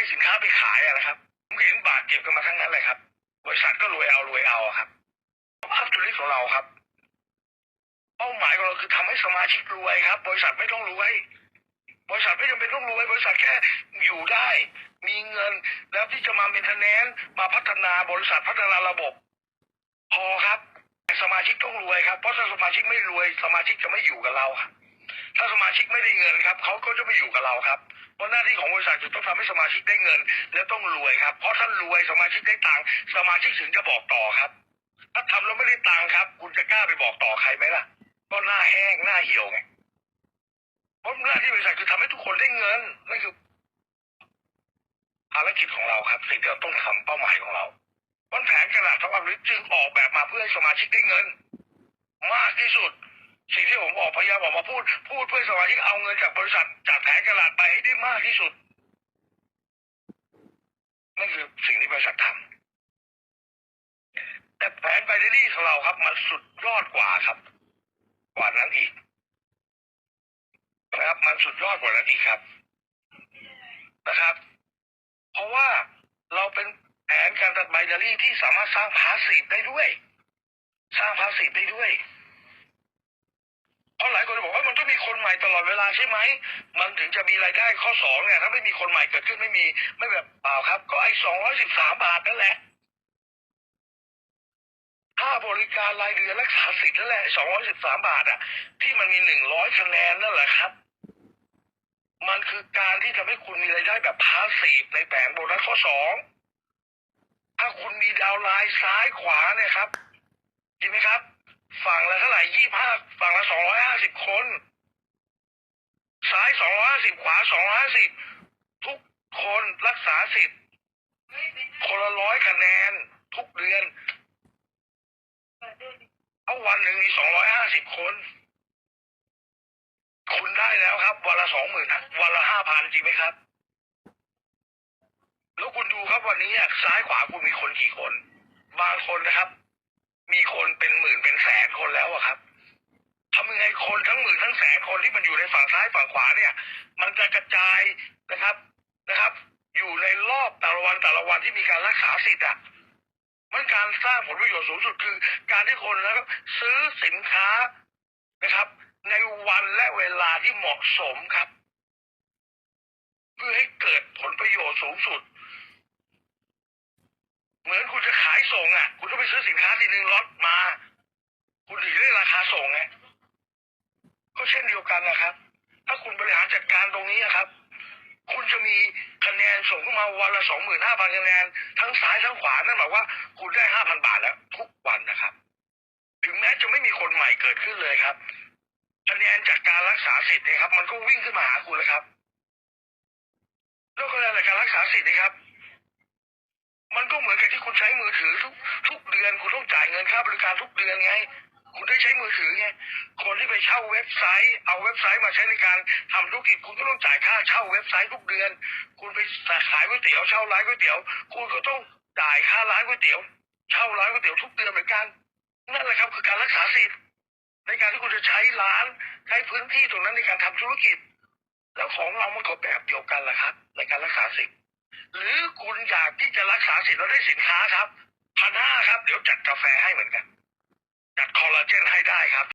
ได้สินค้าไปขายอะนะครับผมเห็นบาทเจ็บกันมาทั้งนั้นเลยครับ บริษัทก็รวยเอารวยเอาครับภาพธุรกิจของเราครับ เป้าหมายของเราคือทำให้สมาชิกรวยครับ บริษัทไม่ต้องรวย บริษัทไม่จำเป็นต้องรวย บริษัทแค่อยู่ได้ มีเงิน แล้วที่จะมาเมนเทนแนนมาพัฒนาบริษัทพัฒนาระบบ พอครับสมาชิกต้องรวยครับ เพราะถ้าสมาชิกไม่รวย สมาชิกจะไม่อยู่กับเราครับ ถ้าสมาชิกไม่ได้เงินครับเขาก็จะไม่อยู่กับเราครับเพราะหน้าที่ของบริษัทคือต้องทำให้สมาชิกได้เงิน และต้องรวยครับ เพราะถ้ารวยสมาชิกได้ตังค์สมาชิกถึงจะบอกต่อครับ ถ้าทำแล้วไม่ได้ตังค์ครับ คุณจะกล้าไปบอกต่อใครไหมล่ะ ก็หน้าแห้งหน้าเหี่ยวไงเพราะหน้าที่บริษัทคือทำให้ทุกคนได้เงินนั่นคือภารกิจของเราครับสิ่งที่เราต้องทำเป้าหมายของเราวันแผนกระดาษทองคำลิจึงออกแบบมาเพื่อให้สมาชิกได้เงิน มากที่สุด สิ่งที่ผมออกพยายามออกมาพูด พูดเพื่อสมาชิกเอาเงินจากบริษัทจากแผนกระดาษไปให้ได้มากที่สุดนั่นคือสิ่งที่บริษัททำแต่แผนไบเดอรี่ของเราครับ มันสุดยอดกว่าครับ กว่านั้นอีกนะครับ มันสุดยอดกว่านั้นอีกครับนะครับ เพราะว่าเราเป็นแผนการตัดไบเดอรี่ที่สามารถสร้างพาสีฟได้ด้วย สร้างพาสีฟได้ด้วย เพราะหลายคนบอกว่ามันต้องมีคนใหม่ตลอดเวลาใช่ไหม มันถึงจะมีรายได้ข้อสองเนี่ยถ้าไม่มีคนใหม่เกิดขึ้นไม่มีไม่แบบเปล่าครับ ก็ไอ้สองร้อยสิบสามบาทนั่นแหละค่าบริการรายเดือนรักษาสิทธิ์นั่นแหละสองร้อยสิบสามบาทอะ ที่มันมีหนึ่งร้อยคะแนนนั่นแหละครับ มันคือการที่ทำให้คุณมีรายได้แบบพาสซีฟในแผงโบนัสข้อสองถ้าคุณมีดาวไลน์ซ้ายขวาเนี่ยครับจริงไหมครับ ฝั่งละเท่าไหร่ยี่ห้าฝั่งละสองร้อยห้าสิบคน ซ้ายสองร้อยห้าสิบขวาสองร้อยห้าสิบทุกคนรักษาสิทธิ์คนละร้อยคะแนน ทุกเดือนเอาวันหนึ่งมีสองร้อยห้าสิบคน คุณได้แล้วครับ วันละสองหมื่นวันละห้าพันจริงไหมครับ แล้วคุณดูครับวันนี้ซ้ายขวาคุณมีคนกี่คน ฝั่งซ้ายฝั่งขวาเนี่ย มันจะกระจายนะครับนะครับ อยู่ในรอบแต่ละวันแต่ละวันที่มีการรักษาสิทธิ์อะมันการสร้างผลประโยชน์สูงสุดคือ การที่คนนะครับ ซื้อสินค้านะครับ ในวันและเวลาที่เหมาะสมครับ เพื่อให้เกิดผลประโยชน์สูงสุด เหมือนคุณจะขายส่งอะ คุณต้องไปซื้อสินค้าทีหนึ่งล็อตมา คุณถึงได้ราคาส่งไงก็เช่นเดียวกันนะครับ ถ้าคุณบริหารจัดการตรงนี้อะครับ คุณจะมีคะแนนส่งเข้ามาวันละสองหมื่นห้าพันคะแนน ทั้งซ้ายทั้งขวานั่นหมายว่าคุณได้ห้าพันบาทแล้ว ทุกวันนะครับ ถึงแม้จะไม่มีคนใหม่เกิดขึ้นเลยครับ คะแนนจากการรักษาสิทธิ์นี่ยครับ มันก็วิ่งขึ้นมาหาคุณแล้วครับแล้วคะแนนจากการรักษาสิทธิ์นะครับ มันก็เหมือนกับที่คุณใช้มือถือทุกทุกเดือนคุณต้องจ่ายเงินค่าบริการทุกเดือนไง คุณได้ใช้มือถือไงคนที่ไปเช่าเว็บไซต์ เอาเว็บไซต์มาใช้ในการทำธุรกิจคุณก็ต้องจ่ายค่าเช่าเว็บไซต์ทุกเดือน คุณไปขายก๋วยเตี๋ยวเช่าร้านก๋วยเตี๋ยว คุณก็ต้องจ่ายค่าร้านก๋วยเตี๋ยว เช่าร้านก๋วยเตี๋ยวทุกเดือนเหมือนกัน นั่นแหละครับคือการรักษาสิทธิ์ในการที่คุณจะใช้ร้านใช้พื้นที่ตรงนั้นในการทำธุรกิจ แล้วของเรามันก็แบบเดียวกันแหละครับ ในการรักษาสิทธิ์หรือคุณอยากที่จะรักษาสิทธิ์แล้วได้สินค้าครับพันห้าครับ เดี๋ยวจัดกาแฟให้เหมือนกัน จัดคอลลาเจนให้ได้ครับ